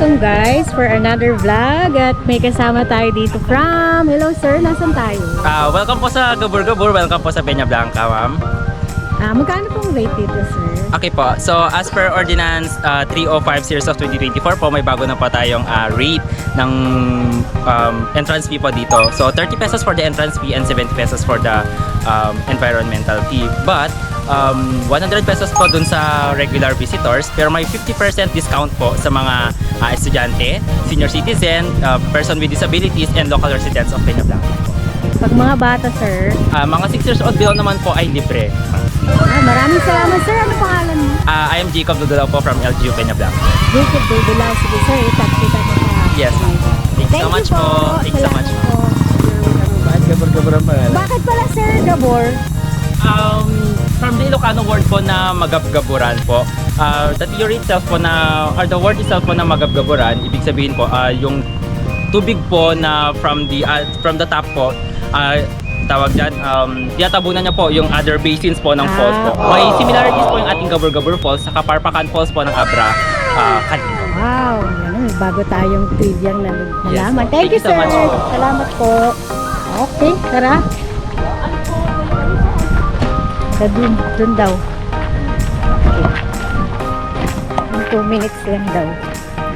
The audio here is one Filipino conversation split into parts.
welcome guys for another vlog at may kasama tayo dito from Hello sir, nasan tayo? Ah, welcome po sa Gabur Gabur. Welcome po sa Peña Blanca, ma'am. Ah, magkano pong rate dito sir? Okay po. So, as per Ordinance ah, 305 Series of 2024 po, may bago na po tayong ah, rate ng um, entrance fee po dito. So, 30 pesos for the entrance fee and 70 pesos for the um, environmental fee. But, um, 100 pesos po dun sa regular visitors, pero may 50% discount po sa mga ah, estudyante, senior citizen, ah, person with disabilities, and local residents of Peña Blanca po. Pag mga bata sir, Ah, mga 6 years old below naman po ay libre. ah, maraming salamat sir. Ano pangalan mo? Ah, I am Jacob Dudulaw po from LGU Peña Blanca. Jacob Dudulaw. Sige sir, itag kita ko sa Yes, ma'am. Thank you so much po. Thank you so much po. Bakit gabor-gabor ang pangalan? Bakit pala sir Gabor? Um, from the Ilocano word po na magabgaburan po. Uh, the theory itself po na, or the word itself po na magabgaburan, ibig sabihin po, ah, yung tubig po na from the ah, from the top po, ah, tawag dyan, um, tinatabunan niya po yung other basins po ng Ah, falls po. May similarities po yung ating Gabur-Gabur Falls sa Kaparpakan Falls po ng Abra, uh, Canino. Wow, may bago tayong trivyang na Yes, nalaman. po. Thank, Thank you, you so sir. much po. Salamat po. Okay, tara. Sa dun, dun daw. Okay. Two minutes lang daw.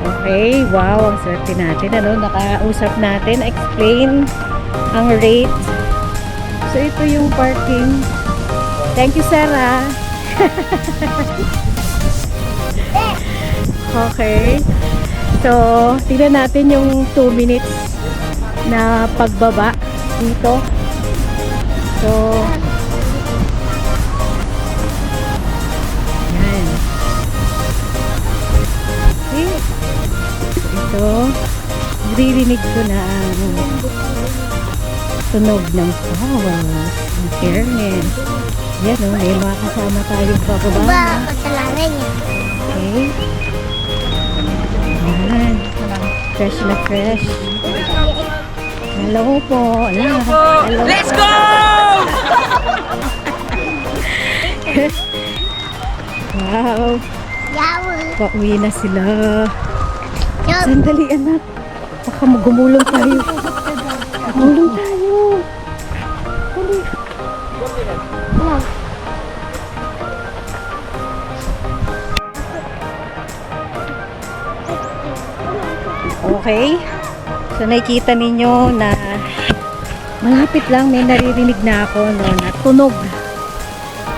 Okay, wow, ang swerte natin. Ano, nakausap natin, explain ang rate. So, ito yung parking. Thank you, Sarah. Okay. So, tignan natin yung 2 minutes na pagbaba dito. So, Ito, naririnig ko na ang tunog ng falls. In fairness. Yan o, may mga kasama tayong bababa. Ba, kasalanan niya. Okay. Yan. Fresh na fresh. Hello po. Hello po. Let's go! wow. Pauwi na sila. Sandali anak. Baka magumulong tayo. Gumulong tayo. Dali. Okay. So nakikita ninyo na malapit lang may naririnig na ako no, na tunog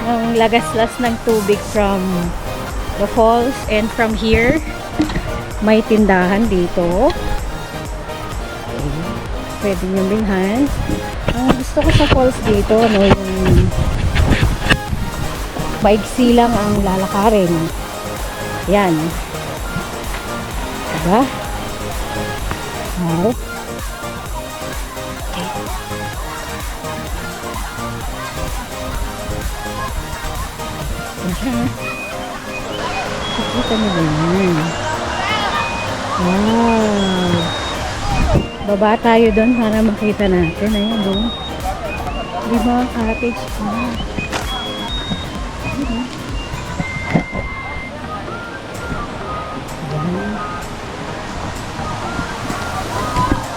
ng lagaslas ng tubig from the falls and from here may tindahan dito. Pwede nyo bilhan. Ang gusto ko sa falls dito, no, yung maigsi lang ang lalakarin. Yan. Diba? Wow. Okay. Nakita mo ba yan? Wow. Baba tayo doon para makita natin. Ayun doon. Di ba cottage oh.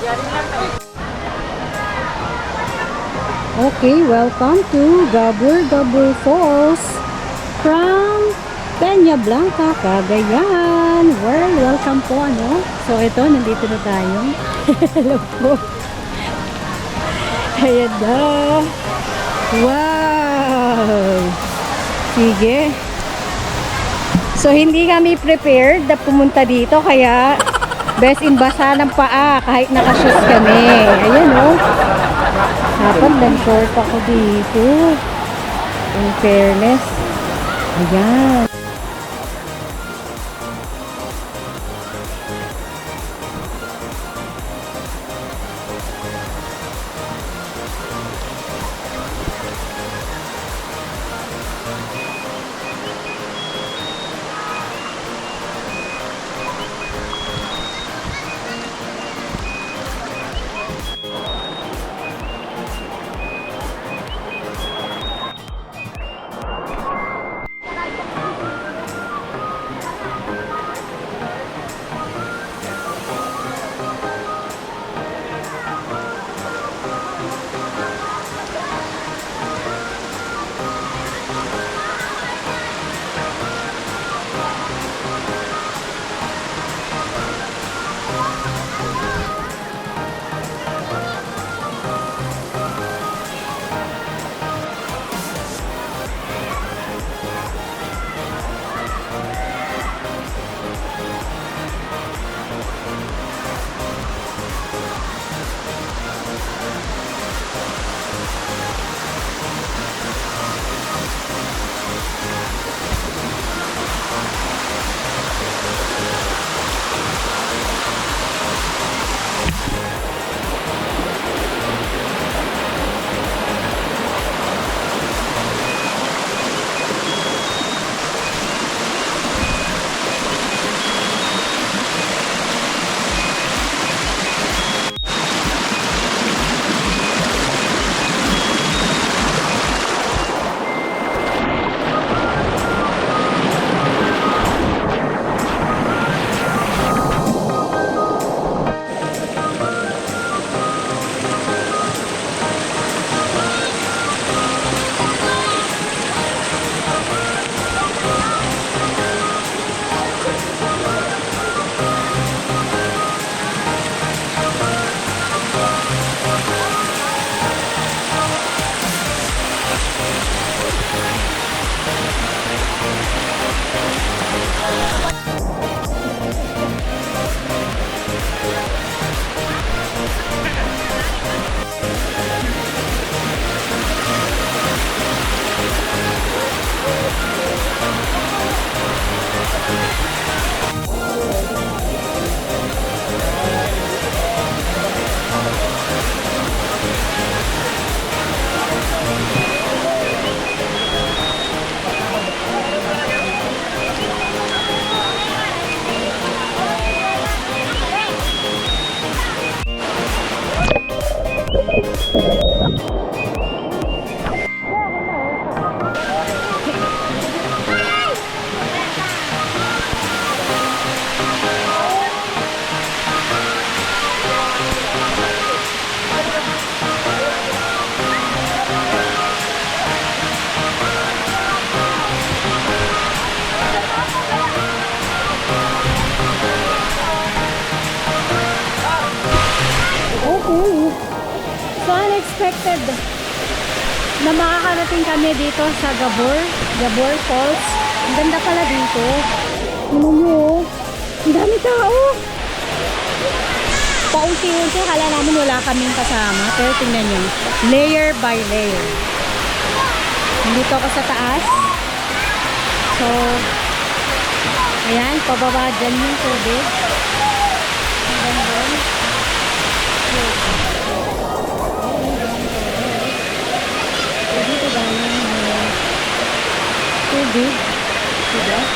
Yan. Okay, welcome to Gabur Gabur Falls from Peña Blanca, Cagayan. Well, welcome po, ano? So, ito, nandito na tayo. Hello po. Ayan na. Wow! Sige. So, hindi kami prepared na pumunta dito, kaya best in basa ng paa kahit nakashoes kami. Ayan, oh. Dapat lang short ako dito. In fairness. Ayan. Unexpected na makakarating kami dito sa Gabor, Gabor Falls. Ang ganda pala dito. Ano oh. ang dami tao. Paunti-unti, kala namin wala kaming kasama. Pero tingnan nyo, layer by layer. Nandito ako sa taas. So, ayan, pababa dyan yung tubig. Tubig. Diba?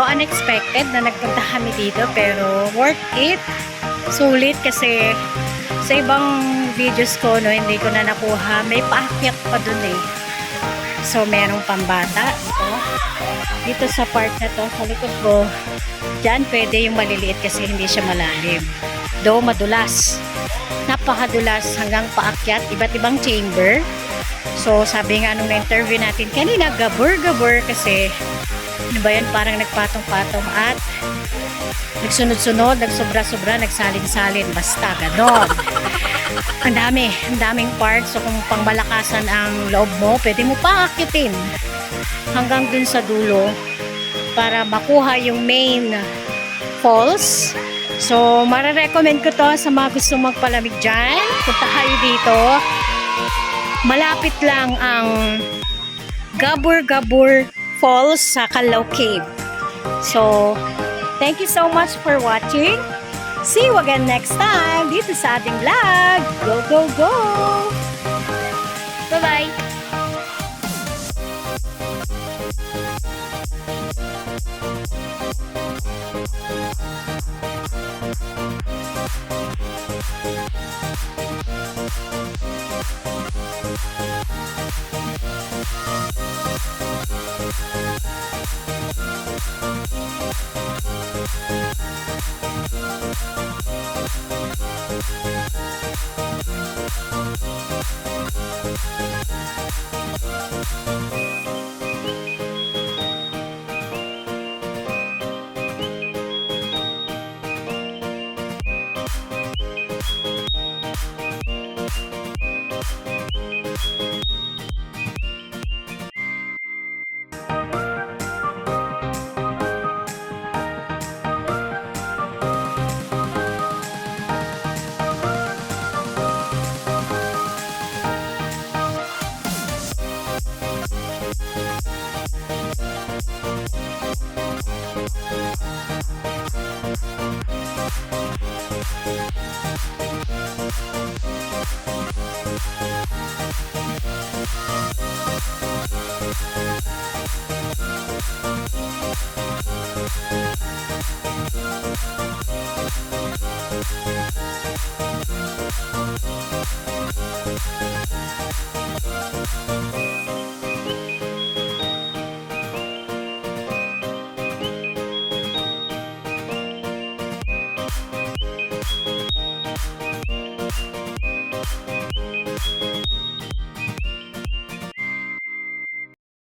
So, unexpected na nagpunta kami dito pero worth it. Sulit kasi sa ibang videos ko, no, hindi ko na nakuha. May paakyat pa dun eh. So, merong pambata. So, dito sa part na to, sa likod ko, dyan pwede yung maliliit kasi hindi siya malalim. Do madulas. Napakadulas hanggang paakyat, iba't ibang chamber. So, sabi nga nung na-interview natin kanina, gabor-gabor kasi ano ba yan, parang nagpatong-patong at nagsunod-sunod, nagsobra-sobra, nagsalin-salin, basta, ganon. ang dami, ang daming parts. So kung pangmalakasan ang loob mo, pwede mo pa akitin hanggang dun sa dulo para makuha yung main falls. So, mararecommend ko to sa mga gusto magpalamig dyan. Punta kayo dito. Malapit lang ang Gabur Gabur Falls sa Kalaw Cave. So, thank you so much for watching. See you again next time dito sa ating vlog. Go, go, go! We'll